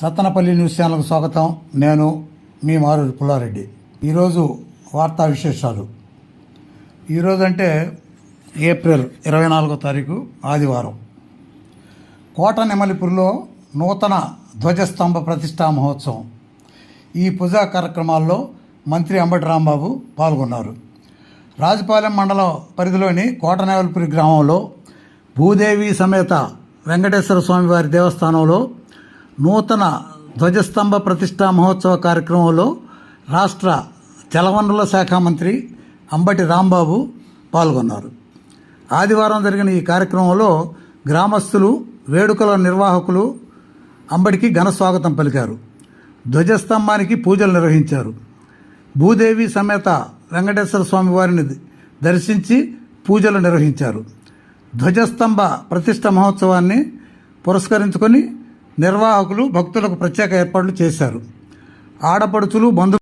Sattenapalli news ఛానల్కు స్వాగతం. నేను మీ మారూరి పుల్లారెడ్డి. ఈరోజు వార్తా విశేషాలు. ఈరోజు అంటే ఏప్రిల్ ఇరవై నాలుగో తారీఖు ఆదివారం. కోట నెమలిపూర్లో నూతన ధ్వజస్తంభ ప్రతిష్టా మహోత్సవం. ఈ పూజా కార్యక్రమాల్లో మంత్రి అంబటి రాంబాబు పాల్గొన్నారు. రాజపాలెం మండలం పరిధిలోని కోట నెమలిపురి గ్రామంలో భూదేవి సమేత వెంకటేశ్వర స్వామి వారి దేవస్థానంలో నూతన ధ్వజస్తంభ ప్రతిష్టా మహోత్సవ కార్యక్రమంలో రాష్ట్ర జలవనరుల శాఖ మంత్రి అంబటి రాంబాబు పాల్గొన్నారు. ఆదివారం జరిగిన ఈ కార్యక్రమంలో గ్రామస్తులు వేడుకల నిర్వాహకులు అంబటికి ఘన స్వాగతం పలికారు. ధ్వజస్తంభానికి పూజలు నిర్వహించారు. భూదేవి సమేత వెంకటేశ్వర స్వామి వారిని దర్శించి పూజలు నిర్వహించారు. ధ్వజస్తంభ ప్రతిష్ట మహోత్సవాన్ని పురస్కరించుకొని నిర్వాహకులు భక్తులకు ప్రత్యేక ఏర్పాట్లు చేశారు. ఆడపడుచులు బంధు